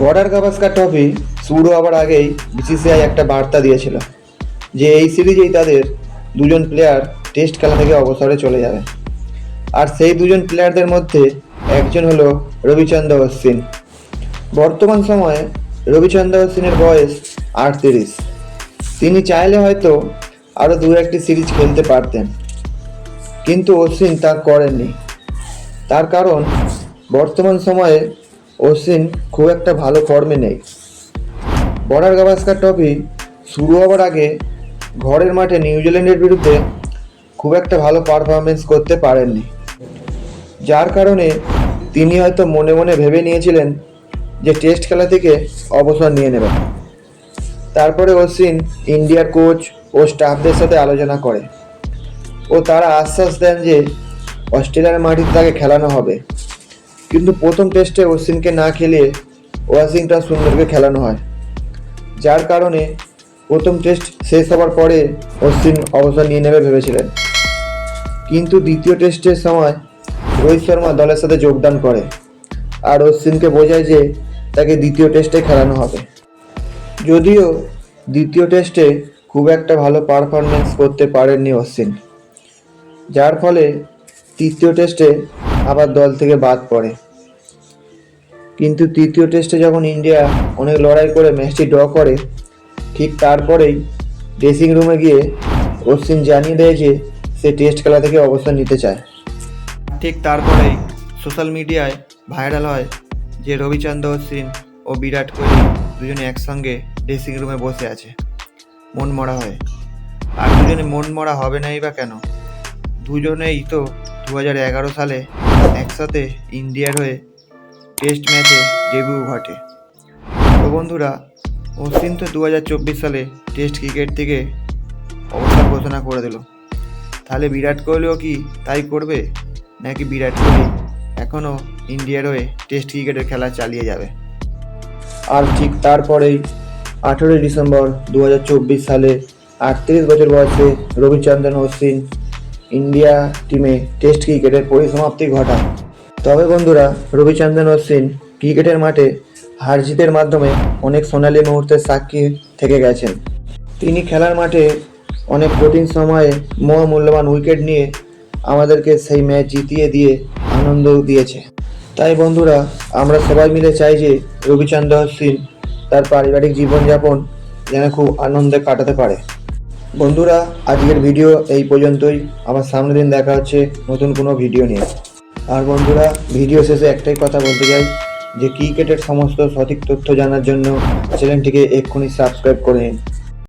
Border Gavaskar trophy শুরু হওয়ার আগেই বিসিসিআই একটা বার্তা দিয়েছিল যে এই সিরিজেই তাদের দুজন প্লেয়ার টেস্ট খেলা থেকে অবসরে চলে যাবে। আর সেই দুজন প্লেয়ারদের মধ্যে একজন হলো রবিচন্দ্র অশ্বিন। বর্তমান সময়ে রবিচন্দ্র অশ্বিনের বয়স আটত্রিশ। তিনি চাইলে হয়তো আরও দু একটি সিরিজ খেলতে পারতেন। কিন্তু অশ্বিন তা করেননি। তার কারণ বর্তমান সময়ে অশ্বিন খুব একটা ভালো ফর্মে নেই। বর্ডার গাভাস্কার ট্রফি শুরু হওয়ার আগে ঘরের মাঠে নিউজিল্যান্ডের বিরুদ্ধে খুব একটা ভালো পারফরমেন্স করতে পারেননি। যার কারণে তিনি হয়তো মনে মনে ভেবে নিয়েছিলেন যে টেস্ট খেলা থেকে অবসর নিয়ে নেবেন। তারপরে অশ্বিন ইন্ডিয়ার কোচ ও স্টাফদের সাথে আলোচনা করে ও তারা আশ্বাস দেন যে অস্ট্রেলিয়ার মাটিতে তাকে খেলানো হবে। কিন্তু প্রথম টেস্টে অশ্বিনকে না খেলে ওয়াশিংটন সুন্দরকে খেলানো হয়। যার কারণে প্রথম টেস্ট শেষ হওয়ার পরে অশ্বিন অবসর নিয়ে নেবে ভেবেছিলেন। কিন্তু দ্বিতীয় টেস্টের সময় রোহিত শর্মা দলের সাথে যোগদান করে আর অশ্বিনকে বোঝায় যে তাকে দ্বিতীয় টেস্টে খেলানো হবে। যদিও দ্বিতীয় টেস্টে খুব একটা ভালো পারফরমেন্স করতে পারেননি অশ্বিন। যার ফলে তৃতীয় টেস্টে আবার দল থেকে বাদ পড়ে। কিন্তু তৃতীয় টেস্টে যখন ইন্ডিয়া অনেক লড়াই করে ম্যাচটি ড্র করে, ঠিক তারপরেই ড্রেসিং রুমে গিয়ে অশ্বিন জানিয়ে দেয় যে সে টেস্ট খেলা থেকে অবসর নিতে চায়। ঠিক তারপরেই সোশ্যাল মিডিয়ায় ভাইরাল হয় যে রবিচন্দ্র, অশ্বিন ও বিরাট কোহলি দুজনে একসঙ্গে ড্রেসিং রুমে বসে আছে। মন মরা হয়। আর দুজনে মন মরা হবে নাই বা কেন? দুজনেই তো দু হাজার এগারো সালে একসাথে ইন্ডিয়ার হয়ে টেস্ট ম্যাচে ডেবিউ ঘটে। তো বন্ধুরা অশ্বিন তো দু হাজার চব্বিশ সালে টেস্ট ক্রিকেট থেকে অবসর ঘোষণা করে দিল। তাহলে বিরাট কোহলিও কি তাই করবে? নাকি বিরাট কোহলি এখনও ইন্ডিয়ার হয়ে টেস্ট ক্রিকেটের খেলা চালিয়ে যাবে? আর ঠিক তারপরেই আঠেরোই ডিসেম্বর দু হাজার চব্বিশ সালে আটত্রিশ বছর বয়সে রবিচন্দ্রন অশ্বিন ইন্ডিয়া টিমে টেস্ট ক্রিকেটের পরিসমাপ্তি ঘটায়। তবে বন্ধুরা, রবিচন্দ্রন অশ্বিন ক্রিকেটের মাঠে হার জিতের মাধ্যমে অনেক সোনালী মুহূর্তের সাক্ষী থেকে গেছেন। তিনি খেলার মাঠে অনেক কঠিন সময়ে মহ মূল্যবান উইকেট নিয়ে আমাদেরকে সেই ম্যাচ জিতিয়ে দিয়ে আনন্দ দিয়েছে। তাই বন্ধুরা, আমরা সবাই মিলে চাই যে রবিচন্দ্র অশ্বিন তার পারিবারিক জীবনযাপন যেন খুব আনন্দে কাটাতে পারে। বন্ধুরা, আজকের ভিডিও এই পর্যন্তই। আমার সামনের দিন দেখা হচ্ছে নতুন কোনো ভিডিও নিয়ে। আর বন্ধুরা ভিডিও শেষে একটাই কথা বলতে চাই যে ক্রিকেটের সমস্ত সঠিক তথ্য জানার জন্য চ্যানেলটিকে এক্ষুনি সাবস্ক্রাইব করে নিন।